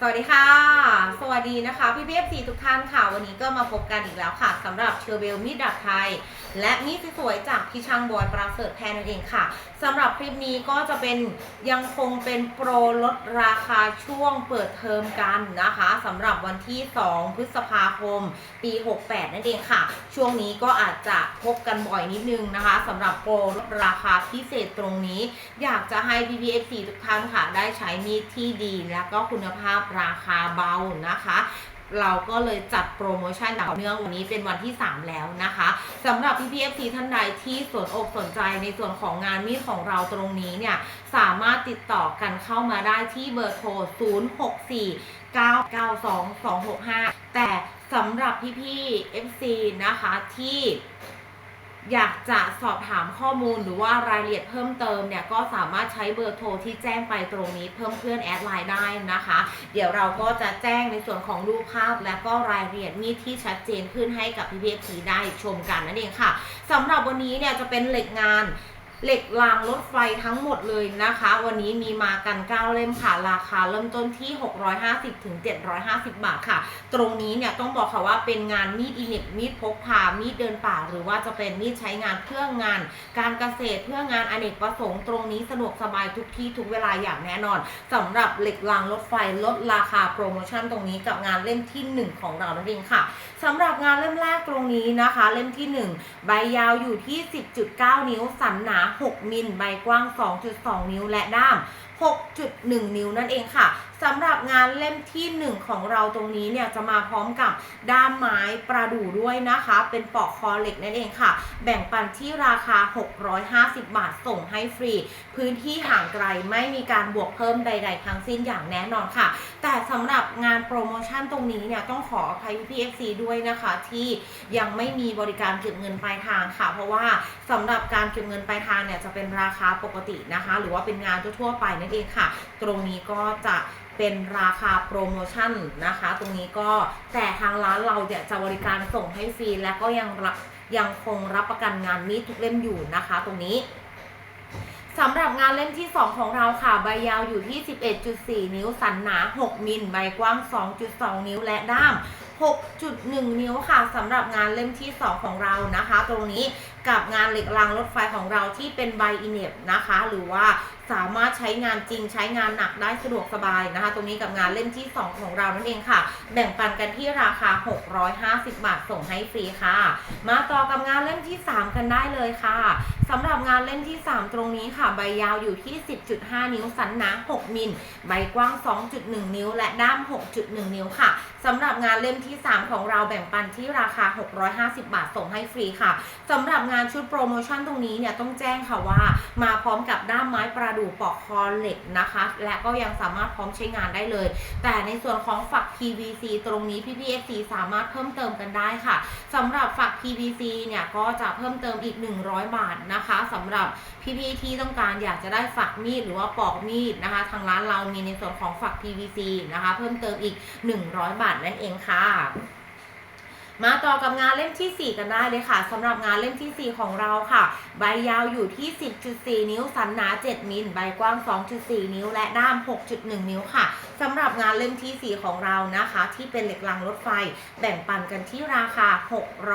สวัสดีค่ะ สวัสดีนะคะพี่พีเอฟซีทุกท่านค่ะ วันนี้ก็มาพบกันอีกแล้วค่ะสำหรับเชอร์เบลมีดดับไทย และมีดสวยจากพี่ช่างบอยประเสริฐแพนนั่นเองค่ะสำหรับคลิปนี้ก็จะเป็นยังคงเป็นโปรลดราคาช่วงเปิดเทอมกันนะคะสำหรับวันที่ 2 พฤษภาคม ปี 68 นั่นเองค่ะ ช่วงนี้ก็อาจจะพบกันบ่อยนิดนึงนะคะสำหรับโปรลดราคาพิเศษตรงนี้ อยากจะให้ PPFC ทุกท่านค่ะ ได้ใช้มีดที่ดีและก็คุณภาพราคาเบานะคะเราก็เลยจัดโปรโมชั่นต่อเนื่องวันนี้เป็นวันที่ 3 แล้วนะคะสำหรับ PPFC ท่านใดที่สนอกสนใจในส่วนของงานมีดของเราตรงนี้เนี่ย สามารถติดต่อกันเข้ามาได้ที่เบอร์โทร 064 992 265 แต่สำหรับพี่ๆ FC นะคะที่ อยากจะสอบถามข้อมูลหรือว่ารายละเอียดเพิ่มเติมเนี่ยก็สามารถใช้เบอร์โทรที่แจ้งไปตรงนี้เพิ่มเพื่อนแอดไลน์ได้นะคะ เดี๋ยวเราก็จะแจ้งในส่วนของรูปภาพ และก็รายละเอียดมีที่ชัดเจนขึ้นให้กับพี่พีเอฟีได้ชมกันนั่นเองค่ะสำหรับวันนี้เนี่ยจะเป็นเหล็กงาน เหล็กรางรถไฟทั้งหมดเลยนะคะ วันนี้มีมากัน 9 เล่มค่ะ ราคาเริ่มต้นที่ 650ถึง750 บาทค่ะ ตรงนี้เนี่ยต้องบอกค่ะว่าเป็นงานมีดอิเล็กมีดพกพา มีดเดินป่า หรือว่าจะเป็นมีดใช้งานเพื่องาน การเกษตรเพื่องานอเนกประสงค์ ตรงนี้สะดวกสบายทุกที่ทุกเวลาอย่างแน่นอนสำหรับเหล็กรางรถไฟลดราคาโปรโมชั่นตรงนี้กับงานเล่มที่ 1 ของเรานั่นเองค่ะสำหรับงานเล่มแรกตรงนี้นะคะ เล่มที่ 1 ใบยาวอยู่ที่ 10.9 นิ้วสันหนา6 มิล ใบกว้าง 2.2 นิ้วและด้าม6.1 นิ้วนั่นเองค่ะสำหรับงานเล่มที่ 1 ของเราตรงนี้เนี่ยจะมาพร้อมกับด้ามไม้ประดู่ด้วยนะคะ เป็นปอกคอเหล็กนั่นเองค่ะ แบ่งปันที่ราคา 650 บาทส่งให้ฟรี พื้นที่ห่างไกลไม่มีการบวกเพิ่มใด ๆ ทั้งสิ้นอย่างแน่นอนค่ะ แต่สำหรับงานโปรโมชั่นตรงนี้เนี่ยต้องขออภัยพี่ FC ด้วยนะคะ ที่ยังไม่มีบริการเก็บเงินปลายทางค่ะ เพราะว่าสำหรับการเก็บเงินปลายทางเนี่ยจะเป็นราคาปกตินะคะ หรือว่าเป็นงานทั่วไปนั่นเองค่ะ ตรงนี้ก็จะเป็นราคาโปรโมชั่นนะคะ ตรงนี้ก็แต่ทางร้านเราเนี่ยจะบริการส่งให้ฟรีและก็ยังรับยังคงรับประกันงานมีดทุกเล่มอยู่นะคะ ตรงนี้สำหรับงานเล่มที่ 2 ของเราค่ะ ใบยาวอยู่ที่ 11.4 นิ้ว สันหนา 6 มิล ใบกว้าง 2.2 นิ้ว และด้าม 6.1 นิ้วค่ะสำหรับงานเล่มที่ 2 ของเรานะคะ ตรงนี้กับงานเหล็กรางรถไฟของเราที่เป็นใบอินเนบนะคะ หรือว่า สามารถใช้งานจริงใช้งานหนักได้สะดวกสบายนะคะ ตรงนี้กับงานเล่มที่ 2 ของเรานั่นเองค่ะ แบ่งปันกันที่ราคา 650 บาทส่งให้ฟรีค่ะ มาต่อกับงานเล่มที่ 3 กันได้เลยค่ะสำหรับงานเล่มที่ 3 ตรงนี้ค่ะ ใบยาวอยู่ที่ 10.5 นิ้วสันหนา 6 มิล ใบกว้าง 2.1 นิ้ว และด้าม 6.1 นิ้วค่ะสำหรับงานเล่มที่ 3 ของเราแบ่งปันที่ราคา 650 บาทส่งให้ฟรีค่ะสำหรับงานชุดโปรโมชั่นตรงนี้เนี่ยต้องแจ้งค่ะว่า มาพร้อมกับด้ามไม้ประดู่ปอกคอเหล็กนะคะ และก็ยังสามารถพร้อมใช้งานได้เลย แต่ในส่วนของฝัก PVC ตรงนี้ PPFC สามารถเพิ่มเติมกันได้ค่ะสำหรับฝัก PVC เนี่ยก็จะเพิ่มเติมอีก 100 บาทนะคะสำหรับพี่ๆที่ต้องการอยากจะได้ฝักมีดหรือว่าปอกมีดนะคะ ทางร้านเรามีในส่วนของฝัก PVC นะคะ เพิ่มเติมอีก 100 บาทนั่นเองค่ะ มาต่อกับงานเล่มที่ 4 กันได้เลยค่ะสำหรับงานเล่มที่ 4 ของเราค่ะ ใบยาวอยู่ที่ 10.4 นิ้ว สันหนา 7 มิลใบกว้าง 2.4 นิ้ว และด้าม 6.1 นิ้วค่ะสำหรับงานเล่มที่ 4 ของเรานะคะ ที่เป็นเหล็กรางรถไฟ แบ่งปันกันที่ราคา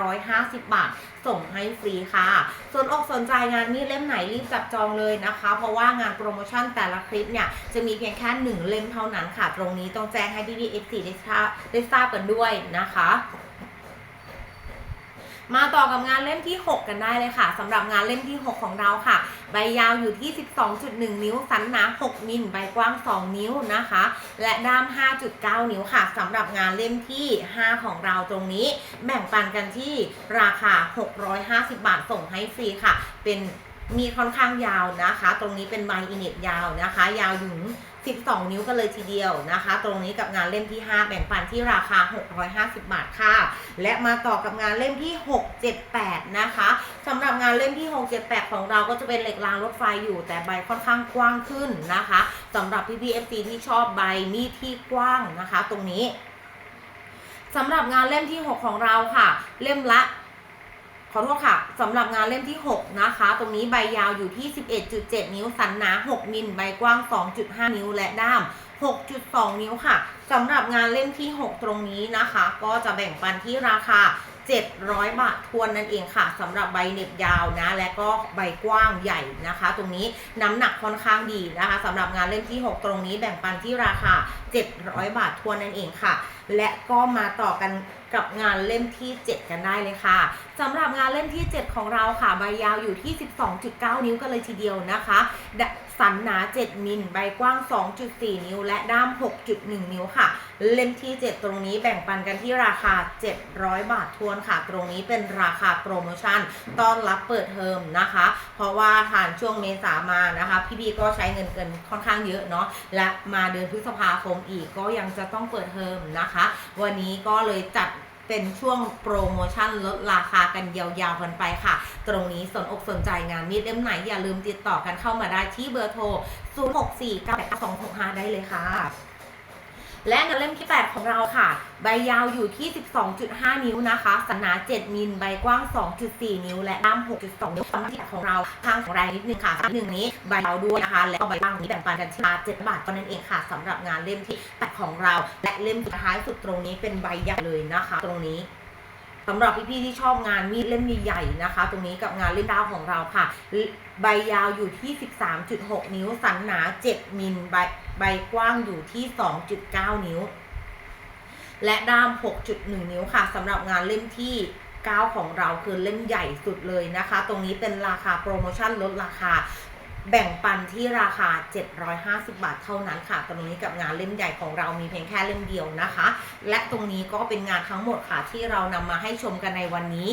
650 บาท ส่งให้ฟรีค่ะส่วนอกสนใจงานนี้เล่มไหนรีบจับจองเลยนะคะ เพราะว่างานโปรโมชั่นแต่ละคลิปเนี่ยจะมีเพียงแค่หนึ่งเล่มเท่านั้นค่ะ ตรงนี้ต้องแจ้งให้พี่พีเอฟซีได้ทราบได้ทราบกันด้วยนะคะ มาต่อกับงานเล่มที่ 6 กันได้เลยค่ะสำหรับงานเล่มที่ 6 ของเราค่ะ ใบยาวอยู่ที่ 12.1 นิ้ว สันหนา 6 มิลใบกว้าง 2 นิ้วนะคะ และด้าม 5.9 นิ้วค่ะสำหรับงานเล่มที่ 5 ของเราตรงนี้ แบ่งปันกันที่ราคา 650 บาทส่งให้ฟรีค่ะ เป็น มีค่อนข้างยาวนะคะ ตรงนี้เป็นใบอินเน็ตยาวนะคะ ยาวถึง 12 นิ้วกันเลยทีเดียวนะคะ ตรงนี้กับงานเล่มที่ 5 แบ่งปันที่ราคา 650 บาทค่ะ และมาต่อกับงานเล่มที่ 678 นะคะสำหรับงานเล่มที่ 678 ของเราก็จะเป็นเหล็กรางรถไฟอยู่ แต่ใบค่อนข้างกว้างขึ้นนะคะสำหรับพี่ๆ FC ที่ชอบใบมีดที่กว้างนะคะ ตรงนี้สำหรับงานเล่มที่ 6 ของเราค่ะ เล่มละ ขอโทษค่ะสำหรับงานเล่มที่ 6 นะคะ ตรงนี้ใบยาวอยู่ที่ 11.7 นิ้ว สันหนา 6 มิลใบกว้าง 2.5 นิ้วและด้าม 6.2 นิ้วค่ะสำหรับงานเล่มที่ 6 ตรงนี้นะคะ ก็จะแบ่งปันที่ราคา 700 บาททวนนั่นเองค่ะสำหรับใบเน็บยาวนะ และก็ใบกว้างใหญ่นะคะ ตรงนี้น้ำหนักค่อนข้างดีนะคะสำหรับงานเล่มที่ 6 ตรงนี้แบ่งปันที่ราคา 700 บาททวนนั่นเองค่ะ และก็มาต่อกันกับงานเล่มที่ 7 กันได้เลยค่ะสำหรับงานเล่มที่ 7 ของเราค่ะใบยาวอยู่ที่ 12.9 นิ้วกันเลยทีเดียวนะคะสันหนา 7 มิล ใบกว้าง 2.4 นิ้ว และด้าม 6.1 นิ้วค่ะ เล่มที่ 7 ตรงนี้แบ่งปันกันที่ราคา 700 บาททวนค่ะ ตรงนี้เป็นราคาโปรโมชั่น ต้อนรับเปิดเทอมนะคะ เพราะว่าผ่านช่วงเมษามานะคะ พี่บีก็ใช้เงินเกินค่อนข้างเยอะเนาะ และมาเดือนพฤษภาคมอีกก็ยังจะต้องเปิดเทอมนะคะวันนี้ก็เลยจัดเป็นช่วงโปรโมชั่นลดราคากันยาวๆกันไปค่ะ ตรงนี้สนอกสนใจงานมีดเล่มไหนอย่าลืมติดต่อกันเข้ามาได้ที่เบอร์โทร 06498265 ได้เลยค่ะ และงานเล่มที่ 8 ของเราค่ะ ใบยาวอยู่ที่ 12.5 นิ้วนะคะสันหนา 7 มิล ใบกว้าง 2.4 นิ้ว และด้าม 6.2 นิ้วความที่ของเราทางของรายนิดนึงค่ะหนึ่งนี้ใบยาวด้วยนะคะ และก็ใบกว้างนี้แบ่งปันกันทีรา7บาทเท่านั้นเองค่ะสำหรับงานเล่มที่ 8 ของเรา และเล่มสุดท้ายสุดตรงนี้เป็นใบใหญ่เลยนะคะ ตรงนี้สำหรับพี่ๆที่ชอบงานมีดเล่มใหญ่ๆนะคะ ตรงนี้กับงานเล่มดาวของเราค่ะ ใบยาวอยู่ที่ 13.6 นิ้วสันหนา 7 มิลใบ ใบกว้างอยู่ที่ 2.9 นิ้ว และด้าม 6.1 นิ้วค่ะสำหรับงานเล่มที่ 9 ของเราคือเล่มใหญ่สุดเลยนะคะ ตรงนี้เป็นราคาโปรโมชั่นลดราคาแบ่งปันที่ราคา 750 บาทเท่านั้นค่ะ ตรงนี้กับงานเล่มใหญ่ของเรามีเพียงแค่เล่มเดียวนะคะ และตรงนี้ก็เป็นงานทั้งหมดค่ะที่เรานำมาให้ชมกันในวันนี้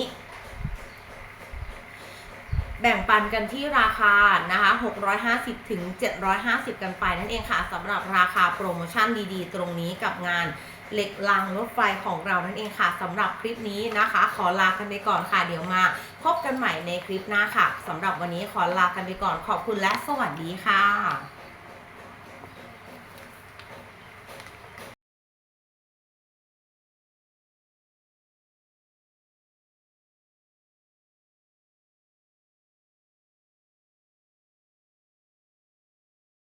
แบ่งปันกันที่ราคานะคะ650ถึง750 กันไปนั่นเองค่ะสำหรับราคาโปรโมชั่นดีๆ ตรงนี้กับงานเหล็กรางรถไฟของเรานั่นเองค่ะสำหรับคลิปนี้นะคะ ขอลากันไปก่อนค่ะ เดี๋ยวมาพบกันใหม่ในคลิปหน้าค่ะสำหรับวันนี้ขอลากันไปก่อนขอบคุณและสวัสดีค่ะ